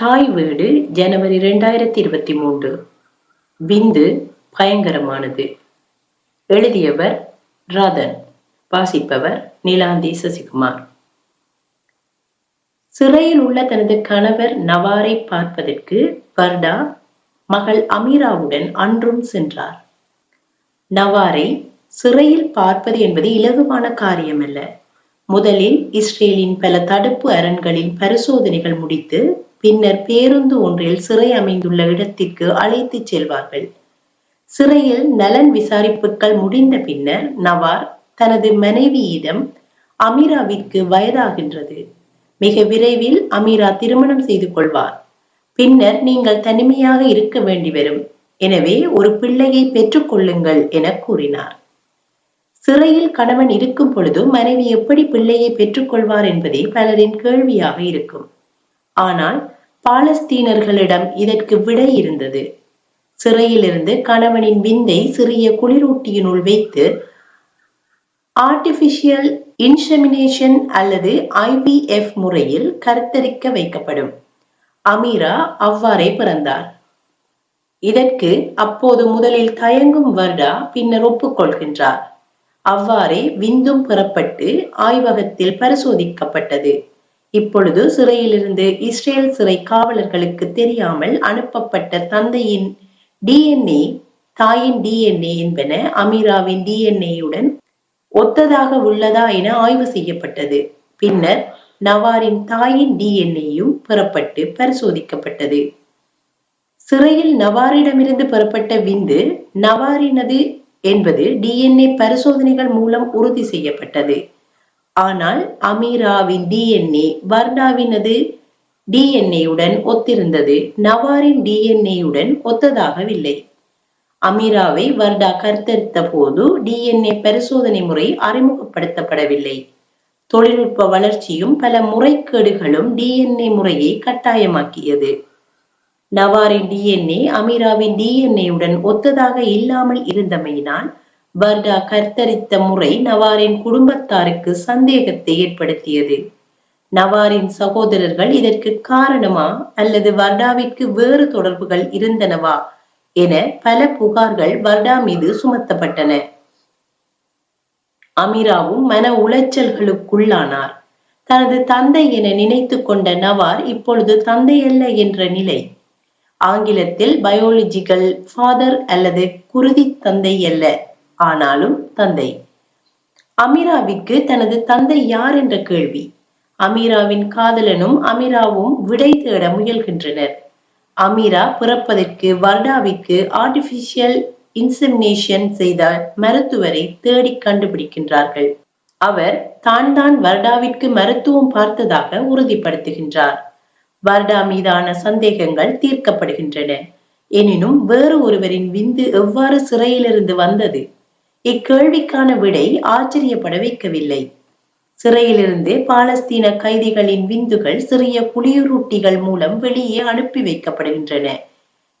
தாய் வீடு ஜனவரி ரெண்டாயிரத்தி இருபத்தி மூன்று. விந்து பயங்கரமானது. எழுதியவர் ராதன் வாசிப்பவர் நீலாந்தி சசிகுமார். சிறையில் உள்ள தனது கணவர் நவாரை பார்ப்பதற்கு வர்டா மகள் அமீராவுடன் அன்றும் சென்றார். நவாரை சிறையில் பார்ப்பது என்பது இலகுவான காரியமல்ல. முதலில் இஸ்ரேலின் பல தடுப்பு அரண்களின் பரிசோதனைகள் முடித்து பின்னர் பேருந்து ஒன்றில் சிறை அமைந்துள்ள இடத்திற்கு அழைத்துச் செல்வார்கள். சிறையில் நலன் விசாரிப்புகள் முடிந்த பின்னர் நவார் தனது மனைவியிடம் அமீராவிற்கு வயதாகின்றது. மிக விரைவில் அமீரா திருமணம் செய்து கொள்வார். பின்னர் நீங்கள் தனிமையாக இருக்க வேண்டி வரும். எனவே ஒரு பிள்ளையை பெற்றுக் கொள்ளுங்கள் என கூறினார். சிறையில் கணவன் இருக்கும் பொழுது மனைவி எப்படி பிள்ளையை பெற்றுக்கொள்வார் என்பதே பலரின் கேள்வியாக இருக்கும். ஆனால் பாலஸ்தீனர்களிடம் இதற்கு விடை இருந்தது. சிறையிலிருந்து கணவனின் விந்தை சிறிய குளிரூட்டியினுள் வைத்து ஆர்டிபிஷியல் இன்செமினேஷன் அல்லது ஐபிஎஃப் முறையில் கருத்தரிக்க வைக்கப்படும். அமீரா அவ்வாறே பிறந்தார். இதற்கு அப்போது முதலில் தயங்கும் வர்டா பின்னர் ஒப்புக்கொள்கின்றார். அவ்வாறே விந்தும் பெறப்பட்டு ஆய்வகத்தில் பரிசோதிக்கப்பட்டது. இப்பொழுது சிறையிலிருந்து இஸ்ரேல் சிறை காவலர்களுக்கு தெரியாமல் அனுப்பப்பட்ட தந்தையின் டிஎன்ஏ தாயின் டிஎன்ஏ என்பன அமீராவின் டிஎன்ஏயுடன் ஒத்ததாக உள்ளதா என ஆய்வு செய்யப்பட்டது. பின்னர் நவாரின் தாயின் டிஎன்ஏயும் பெறப்பட்டு பரிசோதிக்கப்பட்டது. சிறையில் நவாரிடமிருந்து பெறப்பட்ட விந்து நவாரினது என்பது டிஎன்ஏ பரிசோதனைகள் மூலம் உறுதி செய்யப்பட்டது. ஆனால் அமீராவின் டிஎன்ஏ வர்ணாவினது டிஎன்ஏயுடன் ஒத்திருந்தது. நவாரின் டிஎன்ஏயுடன் ஒத்ததாகவில்லை. அமீராவை வர்டா கருத்தரித்த போது டிஎன்ஏ பரிசோதனை முறை அறிமுகப்படுத்தப்படவில்லை. தொழில்நுட்ப வளர்ச்சியும் பல முறைகேடுகளும் டிஎன்ஏ முறையை கட்டாயமாக்கியது. நவாரின் டிஎன்ஏ அமீராவின் டிஎன்ஏயுடன் ஒத்ததாக இல்லாமல் இருந்தமையினால் வர்டா கர்த்தரித்த முறை நவாரின் குடும்பத்தாருக்கு சந்தேகத்தை ஏற்படுத்தியது. நவாரின் சகோதரர்கள் இதற்கு காரணமா அல்லது வர்டாவிற்கு வேறு தொடர்புகள் இருந்தனவா என பல புகார்கள் வர்டா மீது சுமத்தப்பட்டன. அமீராவும் மன உளைச்சல்களுக்குள்ளானார். தனது தந்தை என நினைத்து கொண்ட நவார் இப்பொழுது தந்தை அல்ல என்ற நிலை. ஆங்கிலத்தில் பயோலஜிக்கல் ஃபாதர் அல்லது குருதி தந்தை அல்ல ஆனாலும் தந்தை. அமீராவிற்கு தனது தந்தை யார் என்ற கேள்வி. அமீராவின் காதலனும் அமீராவும் விடை தேட முயல்கின்றனர். அமீரா பிறப்பதற்கு வர்டாவிற்கு ஆர்டிபிஷியல் இன்செமினேஷன் செய்த மருத்துவரை தேடி கண்டுபிடிக்கின்றார்கள். அவர் தான் தான் வர்டாவிற்கு மருத்துவம் பார்த்ததாக உறுதிப்படுத்துகின்றார். வர்டா மீதான சந்தேகங்கள் தீர்க்கப்படுகின்றன. எனினும் வேறு ஒருவரின் விந்து எவ்வாறு சிறையிலிருந்து வந்தது? இக்கேள்விக்கான விடை ஆச்சரியப்பட வைக்கவில்லை. சிறையிலிருந்து பாலஸ்தீன கைதிகளின் விந்துகள் சிறிய குளிரூட்டிகள் மூலம் வெளியே அனுப்பி வைக்கப்படுகின்றன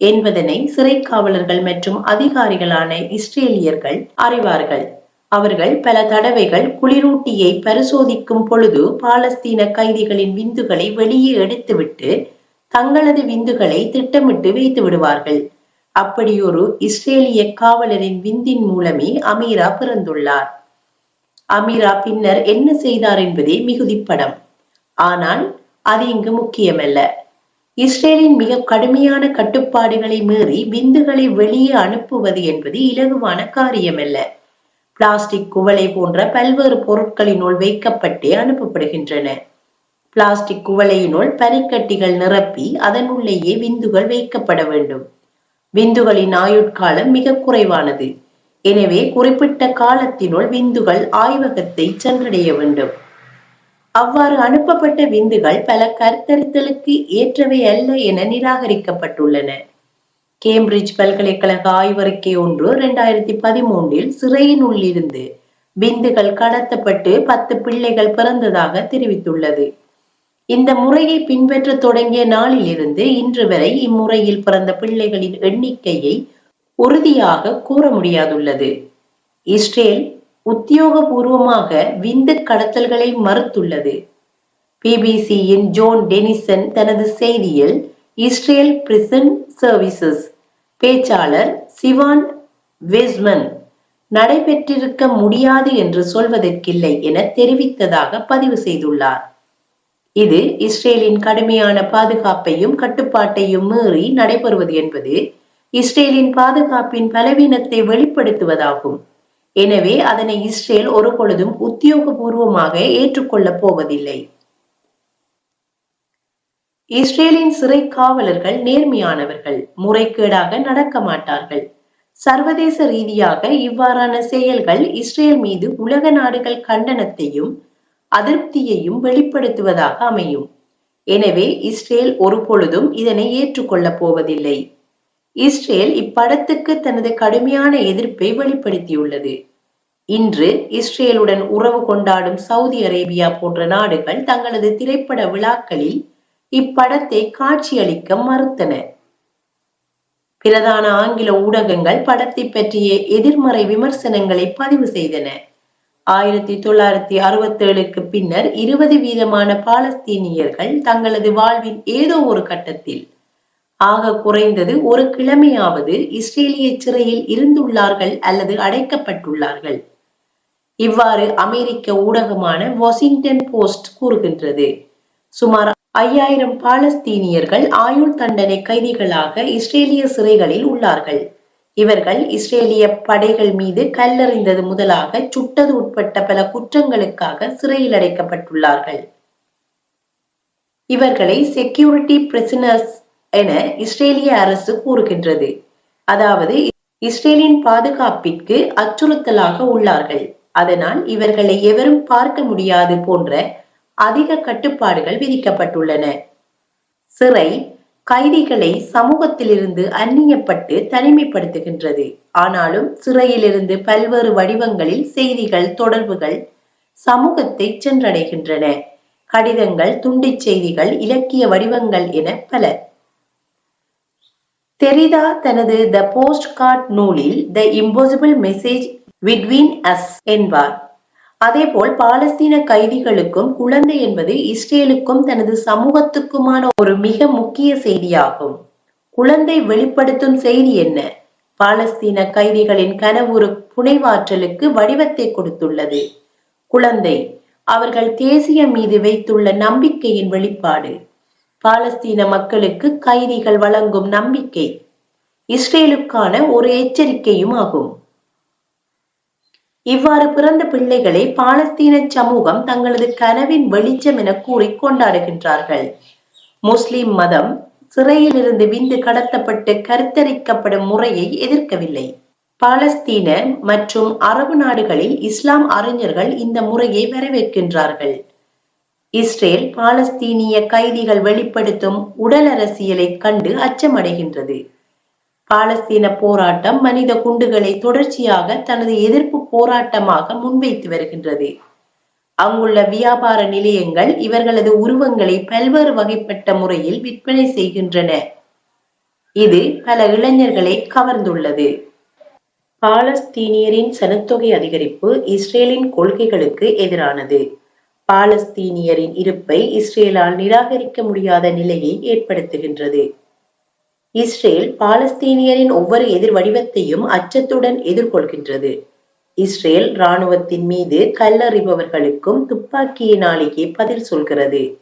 என்பதனை சிறை காவலர்கள் மற்றும் அதிகாரிகளான இஸ்ரேலியர்கள் அறிவார்கள். அவர்கள் பல தடவைகள் குளிரூட்டியை பரிசோதிக்கும் பொழுது பாலஸ்தீன கைதிகளின் விந்துகளை வெளியே எடுத்துவிட்டு தங்களது விந்துகளை திட்டமிட்டு வைத்து விடுவார்கள். அப்படியொரு இஸ்ரேலிய காவலரின் விந்தின் மூலமே அமீரா பிறந்துள்ளார். அமீரா பின்னர் என்ன செய்தார் என்பதே மிகுதி படம் ஆனால் அது இங்கு முக்கியமல்ல. இஸ்ரேலின் மிக கடுமையான கட்டுப்பாடுகளை மீறி விந்துகளை வெளியே அனுப்புவது என்பது இலகுவான காரியமல்ல. பிளாஸ்டிக் குவளை போன்ற பல்வேறு பொருட்களினுள் வைக்கப்பட்டே அனுப்பப்படுகின்றன. பிளாஸ்டிக் குவளையினுள் பனிக்கட்டிகள் நிரப்பி அதனுள்ளேயே விந்துகள் வைக்கப்பட வேண்டும். விந்துகளின் ஆயுட்காலம் மிக குறைவானது. எனவே குறிப்பிட்ட காலத்தினுள் விந்துகள் ஆய்வகத்தை சென்றடைய வேண்டும். அவ்வாறு அனுப்பப்பட்ட விந்துகள் பல கருத்தரித்தலுக்கு ஏற்றவை அல்ல என நிராகரிக்கப்பட்டுள்ளன. கேம்பிரிட்ஜ் பல்கலைக்கழக ஆய்வறிக்கை ஒன்று இரண்டாயிரத்தி பதிமூன்றில் சிறையின் உள்ளிருந்து விந்துகள் கடத்தப்பட்டு பத்து பிள்ளைகள் பிறந்ததாக தெரிவித்துள்ளது. இந்த முறையை பின்பற்ற தொடங்கிய நாளிலிருந்து இன்று வரை இம்முறையில் பிறந்த பிள்ளைகளின் எண்ணிக்கையை உறுதியாக கூற முடியாதுள்ளது. இஸ்ரேல் உத்தியோகபூர்வமாக விந்து கடத்தல்களை மறுத்துள்ளது. பிபிசியின் ஜோன் டெனிசன் தனது செய்தியில் இஸ்ரேல் பிரிசன் சர்வீசஸ் பேச்சாளர் சிவான் வெஸ்மன் நடைபெற்றிருக்க முடியாது என்று சொல்வதற்கில்லை என தெரிவித்ததாக பதிவு செய்துள்ளார். இது இஸ்ரேலின் கடுமையான பாதுகாப்பையும் கட்டுப்பாட்டையும் மீறி நடைபெறுவது என்பது இஸ்ரேலின் பாதுகாப்பின் பலவீனத்தை வெளிப்படுத்துவதாகும். எனவே அதனை இஸ்ரேல் ஒரு பொழுதும் உத்தியோகபூர்வமாக ஏற்றுக்கொள்ளப் போவதில்லை. இஸ்ரேலின் சிறை காவலர்கள் நேர்மையானவர்கள் முறைகேடாக நடக்க மாட்டார்கள். சர்வதேச ரீதியாக இவ்வாறான செயல்கள் இஸ்ரேல் மீது உலக நாடுகள் கண்டனத்தையும் அதிருப்தியையும் வெளிப்படுத்துவதாக அமையும். எனவே இஸ்ரேல் ஒரு பொழுதும் இதனை ஏற்றுக்கொள்ளப் போவதில்லை. இஸ்ரேல் இப்படத்துக்கு தனது கடுமையான எதிர்ப்பை வெளிப்படுத்தியுள்ளது. இன்று இஸ்ரேலுடன் உறவு கொண்டாடும் சவுதி அரேபியா போன்ற நாடுகள் தங்களது திரைப்பட விழாக்களில் இப்படத்தை காட்சியளிக்க மறுத்தன. பிரதான ஆங்கில ஊடகங்கள் படத்தை பற்றிய எதிர்மறை விமர்சனங்களை பதிவு செய்தன. ஆயிரத்தி தொள்ளாயிரத்தி அறுபத்தேழுக்கு பின்னர் இருபது வீதமான பாலஸ்தீனியர்கள் தங்களது வாழ்வின் ஏதோ ஒரு கட்டத்தில் ஆக குறைந்தது ஒரு கிழமையாவது இஸ்ரேலிய சிறையில் இருந்துள்ளார்கள் அல்லது அடைக்கப்பட்டுள்ளார்கள். இவ்வாறு அமெரிக்க ஊடகமான வாஷிங்டன் போஸ்ட் கூறுகின்றது. சுமார் ஐயாயிரம் பாலஸ்தீனியர்கள் ஆயுள் தண்டனை கைதிகளாக இஸ்ரேலிய சிறைகளில் உள்ளார்கள். இவர்கள் இஸ்ரேலிய படைகள் மீது கல்லறிந்தது முதலாக சுட்டது உட்பட்ட பல குற்றங்களுக்காக சிறையில் அடைக்கப்பட்டுள்ளார்கள். இவர்களை செக்யூரிட்டி பிரிசனர்ஸ் என இஸ்ரேலிய அரசு கூறுகின்றது. அதாவது இஸ்ரேலின் பாதுகாப்பிற்கு அச்சுறுத்தலாக உள்ளார்கள். அதனால் இவர்களை எவரும் பார்க்க முடியாது போன்ற அதிக கட்டுப்பாடுகள் விதிக்கப்பட்டுள்ளன. சிறை கைதிகளை சமூகத்திலிருந்து அந்நியப்பட்டு தனிமைப்படுத்துகின்றது. ஆனாலும் சிறையிலிருந்து பல்வேறு வடிவங்களில் செய்திகள் தொடர்புகள் சமூகத்தை சென்றடைகின்றன. கடிதங்கள் துண்டிச் செய்திகள் இலக்கிய வடிவங்கள் என பல. தெரிதா தனது த போஸ்ட் கார்ட் நூலில் the impossible message between us என்பார். அதேபோல் பாலஸ்தீன கைதிகளுக்கும் குழந்தை என்பது இஸ்ரேலுக்கும் தனது சமூகத்துக்குமான ஒரு மிக முக்கிய செய்தியாகும். குழந்தை வெளிப்படுத்தும் செய்தி என்ன? பாலஸ்தீன கைதிகளின் கனவுறு புனைவாற்றலுக்கு வடிவத்தை கொடுத்துள்ளது. குழந்தை அவர்கள் தேசிய மீது வைத்துள்ள நம்பிக்கையின் வெளிப்பாடு. பாலஸ்தீன மக்களுக்கு கைதிகள் வழங்கும் நம்பிக்கை. இஸ்ரேலுக்கான ஒரு எச்சரிக்கையும் ஆகும். இவ்வாறு பிறந்த பிள்ளைகளை பாலஸ்தீன சமூகம் தங்களது கனவின் வெளிச்சம் என கூறி கொண்டாடுகின்றார்கள். முஸ்லிம் மதம் சிறையில் இருந்து விந்து கடத்தப்பட்டு கருத்தரிக்கப்படும் முறையை எதிர்க்கவில்லை. பாலஸ்தீன மற்றும் அரபு நாடுகளில் இஸ்லாம் அறிஞர்கள் இந்த முறையை வரவேற்கின்றார்கள். இஸ்ரேல் பாலஸ்தீனிய கைதிகள் வெளிப்படுத்தும் உடல் அரசியலை கண்டு அச்சமடைகின்றது. பாலஸ்தீன போராட்டம் மனித குண்டுகளை தொடர்ச்சியாக தனது எதிர்ப்பு போராட்டமாக முன்வைத்து வருகின்றது. அங்குள்ள வியாபார நிலையங்கள் இவர்களது உருவங்களை பல்வேறு வகைப்பட்ட முறையில் விற்பனை செய்கின்றன. இது பல இளைஞர்களை கவர்ந்துள்ளது. பாலஸ்தீனியரின் சனத்தொகை அதிகரிப்பு இஸ்ரேலின் கொள்கைகளுக்கு எதிரானது. பாலஸ்தீனியரின் இருப்பை இஸ்ரேலால் நிராகரிக்க முடியாத நிலையை ஏற்படுத்துகின்றது. இஸ்ரேல் பாலஸ்தீனியரின் ஒவ்வொரு எதிர் வடிவத்தையும் அச்சத்துடன் எதிர்கொள்கின்றது. இஸ்ரேல் இராணுவத்தின் மீது கல்லறிபவர்களுக்கும் துப்பாக்கியினாலேயே பதில் சொல்கிறது.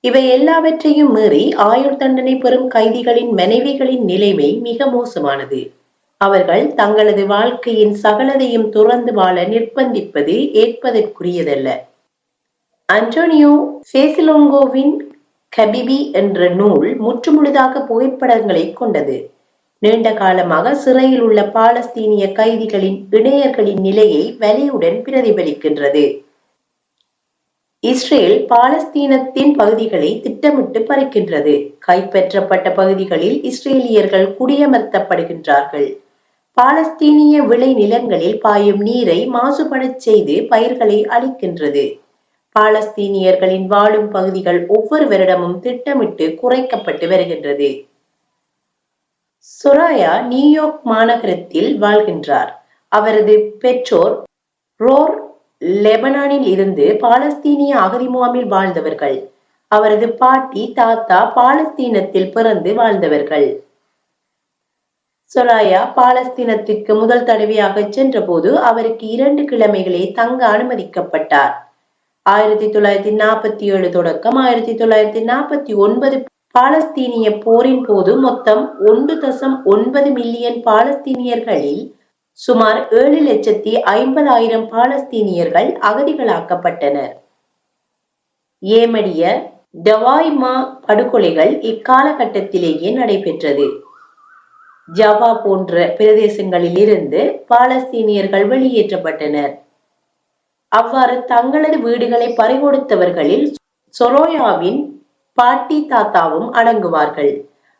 இவை எல்லாவற்றையும் மீறி ஆயுள் தண்டனை பெறும் கைதிகளின் மனைவிகளின் நிலைமை மிக மோசமானது. அவர்கள் தங்களது வாழ்க்கையின் சகலதையும் துறந்து வாழ நிர்பந்திப்பது ஏற்பதற்குரியதல்ல. அன்டோனியோ சேசிலோங்கோவின் கபிபி என்ற நூல் முற்றுமுழுதாக புகைப்படங்களை கொண்டது. நீண்ட காலமாக சிறையில் உள்ள பாலஸ்தீனிய கைதிகளின் இணையர்களின் நிலையை வலியுடன் பிரதிபலிக்கின்றது. இஸ்ரேல் பாலஸ்தீனத்தின் பகுதிகளை திட்டமிட்டு பறிக்கின்றது. கைப்பற்றப்பட்ட பகுதிகளில் இஸ்ரேலியர்கள் குடியமர்த்தப்படுகின்றார்கள். பாலஸ்தீனிய விளை நிலங்களில் பாயும் நீரை மாசுபடச் செய்து பயிர்களை அழிக்கின்றது. பாலஸ்தீனியர்களின் வாழும் பகுதிகள் ஒவ்வொரு வருடமும் திட்டமிட்டு குறைக்கப்பட்டு வருகின்றது. சொராயா நியூயார்க் மாநகரத்தில் வாழ்கின்றார். அவரது பெற்றோர் ரோர் லெபனானில் இருந்து பாலஸ்தீனிய அகதி முகாமில் வாழ்ந்தவர்கள். அவரது பாட்டி தாத்தா பாலஸ்தீனத்தில் பிறந்து வாழ்ந்தவர்கள். சொராயா பாலஸ்தீனத்திற்கு முதல் தடவையாக சென்றபோது அவருக்கு இரண்டு கிழமைகளே தங்க அனுமதிக்கப்பட்டார். ஆயிரத்தி தொள்ளாயிரத்தி நாற்பத்தி ஏழு தொடக்கம். ஆயிரத்தி தொள்ளாயிரத்தி நாற்பத்தி ஒன்பது பாலஸ்தீனிய போரின் போது மொத்தம் ஒன்று தசம் ஒன்பது மில்லியன் பாலஸ்தீனியர்களில் சுமார் ஏழு லட்சத்தி ஐம்பதாயிரம் பாலஸ்தீனியர்கள் அகதிகளாக்கப்பட்டனர். ஏமடிய டவாய்மா படுகொலைகள் இக்காலகட்டத்திலேயே நடைபெற்றது. ஜவா போன்ற பிரதேசங்களில் இருந்து பாலஸ்தீனியர்கள் வெளியேற்றப்பட்டனர். அவ்வாறு தங்களது வீடுகளை பறிகொடுத்தவர்களில் சொரோயாவின் பாட்டி தாத்தாவும் அடங்குவார்கள்.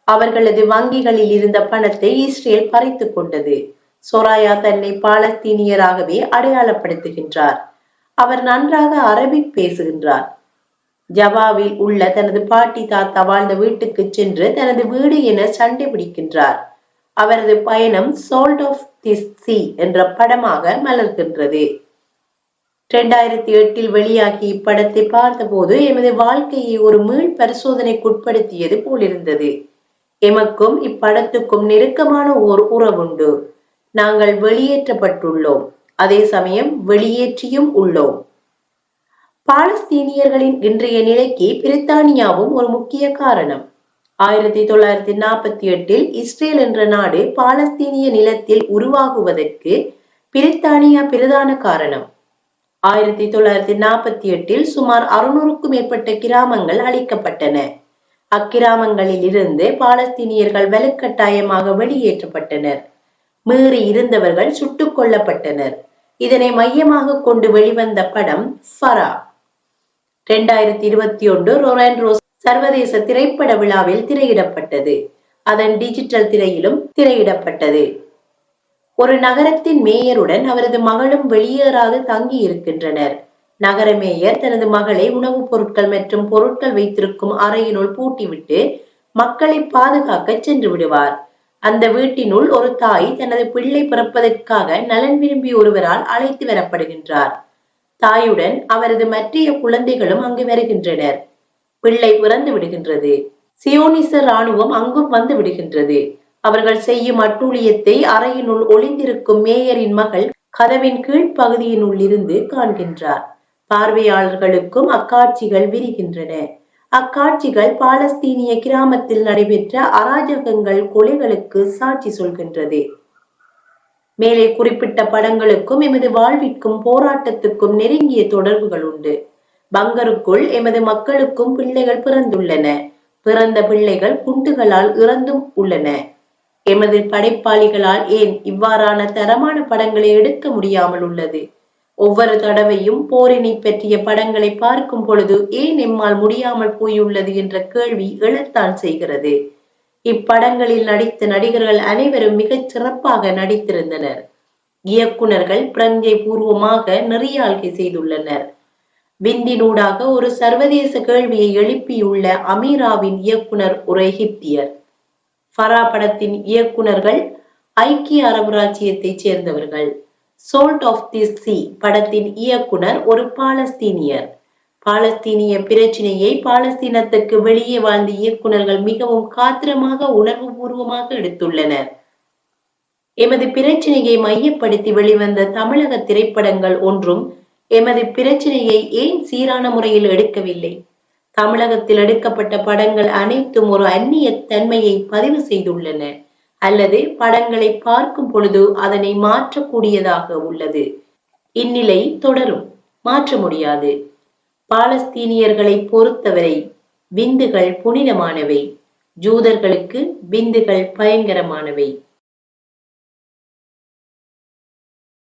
அவர்களது வங்கிகளில் இருந்த பணத்தை இஸ்ரேல் பறித்துக் கொண்டது. சொராயா தன்னை பாலஸ்தீனியராகவே அடையாளப்படுத்துகின்றார். அவர் நன்றாக அரபிக் பேசுகின்றார். ஜவாவில் உள்ள தனது பாட்டி தாத்தா வாழ்ந்த வீட்டுக்கு சென்று தனது வீடு என சண்டை பிடிக்கின்றார். அவரது பயணம் சோல்ட் ஆஃப் தி சி என்ற படமாக மலர்கின்றது. இரண்டாயிரத்தி எட்டில் வெளியாகி இப்படத்தை பார்த்தபோது எமது வாழ்க்கையை ஒரு மீள் பரிசோதனைக்குட்படுத்தியது போலிருந்தது. எமக்கும் இப்படத்துக்கும் நெருக்கமான ஓர் உறவுண்டு. நாங்கள் வெளியேற்றப்பட்டுள்ளோம். அதே சமயம் வெளியேற்றியும் உள்ளோம். பாலஸ்தீனியர்களின் இன்றைய நிலைக்கு பிரித்தானியாவும் ஒரு முக்கிய காரணம். ஆயிரத்தி தொள்ளாயிரத்தி நாற்பத்தி எட்டில் இஸ்ரேல் என்ற நாடு பாலஸ்தீனிய நிலத்தில் உருவாகுவதற்கு பிரித்தானியா பிரதான காரணம். ஆயிரத்தி தொள்ளாயிரத்தி நாற்பத்தி எட்டில் சுமார் அறுநூறுக்கும் மேற்பட்ட கிராமங்கள் அழிக்கப்பட்டன. அக்கிராமங்களில் இருந்து பாலஸ்தீனியர்கள் வலுக்கட்டாயமாக வெளியேற்றப்பட்டனர். மீறி இருந்தவர்கள் சுட்டுக் கொல்லப்பட்டனர். இதனை மையமாக கொண்டு வெளிவந்த படம் ஃபரா. இரண்டாயிரத்தி இருபத்தி ஒன்று ரொரான் ரோஸ் சர்வதேச திரைப்பட விழாவில் திரையிடப்பட்டது. அதன் டிஜிட்டல் திரையிலும் திரையிடப்பட்டது. ஒரு நகரத்தின் மேயருடன் அவரது மகளும் வெளியேறாது தங்கி இருக்கின்றனர் நகர மேயர் தனது மகளை உணவுப் பொருட்கள் மற்றும் பொருட்கள் வைத்திருக்கும் அறையினுள் பூட்டிவிட்டு மக்களை பாதுகாக்க சென்று விடுவார். அந்த வீட்டினுள் ஒரு தாய் தனது பிள்ளை பிறப்பதற்காக நலன் விரும்பி ஒருவரால் அழைத்து வரப்படுகின்றார். தாயுடன் அவரது மற்றைய குழந்தைகளும் அங்கு வருகின்றனர். பிள்ளை பிறந்து விடுகின்றது. சியோனிச ராணுவம் அங்கும் வந்து விடுகின்றது. அவர்கள் செய்யும் அட்டூழியத்தை அறையினுள் ஒளிந்திருக்கும் மேயரின் மகள் கதவின் கீழ்ப்பகுதியினுள் இருந்து காண்கின்றார். பார்வையாளர்களுக்கும் அக்காட்சிகள் விரிகின்றன. அக்காட்சிகள் பாலஸ்தீனிய கிராமத்தில் நடைபெற்ற அராஜகங்கள் கொலைகளுக்கு சாட்சி சொல்கின்றது. மேலே குறிப்பிட்ட படங்களுக்கும் எமது வாழ்விற்கும் போராட்டத்துக்கும் நெருங்கிய தொடர்புகள் உண்டு. பங்கருக்குள் எமது மக்களுக்கும் பிள்ளைகள் பிறந்துள்ளன. பிறந்த பிள்ளைகள் குண்டுகளால் இறந்தும் உள்ளன. எமது படைப்பாளிகளால் ஏன் இவ்வாறான தரமான படங்களை எடுக்க முடியாமல் உள்ளது? ஒவ்வொரு தடவையும் போரினை பற்றிய படங்களை பார்க்கும் பொழுது ஏன் எம்மால் முடியாமல் போயுள்ளது என்ற கேள்வி எழத்தான் செய்கிறது. இப்படங்களில் நடித்த நடிகர்கள் அனைவரும் மிகச் சிறப்பாக நடித்திருந்தனர். இயக்குனர்கள் பிரஞ்சை பூர்வமாக நெறியாழ்கை செய்துள்ளனர். விந்தினூடாக ஒரு சர்வதேச கேள்வியை எழுப்பியுள்ள அமீராவின் இயக்குனர் ஒரு எகிப்தியர். ஃபரா படத்தின் இயக்குனர்கள் ஐக்கிய அரபு ராச்சியத்தைச் சேர்ந்தவர்கள். சோல்ட் ஆஃப் தி சி படத்தின் இயக்குனர் ஒரு பாலஸ்தீனியர். பாலஸ்தீனிய பிரச்சினையை பாலஸ்தீனத்துக்கு வெளியே வாழ்ந்த இயக்குனர்கள் மிகவும் காத்திரமாக உணர்வு பூர்வமாக எடுத்துள்ளனர். எமது பிரச்சனையை மையப்படுத்தி வெளிவந்த தமிழக திரைப்படங்கள் ஒன்றும் எமது பிரச்சனையை ஏன் சீரான முறையில் எடுக்கவில்லை? தமிழகத்தில் எடுக்கப்பட்ட படங்கள் அனைத்தும் ஒரு அந்நிய தன்மையை பதிவு செய்துள்ளன. அல்லது படங்களை பார்க்கும் பொழுது அதனை மாற்றக்கூடியதாக உள்ளது. இந்நிலை தொடரும். மாற்ற முடியாது. பாலஸ்தீனியர்களை பொறுத்தவரை விந்துகள் புனிதமானவை. ஜூதர்களுக்கு விந்துகள் பயங்கரமானவை.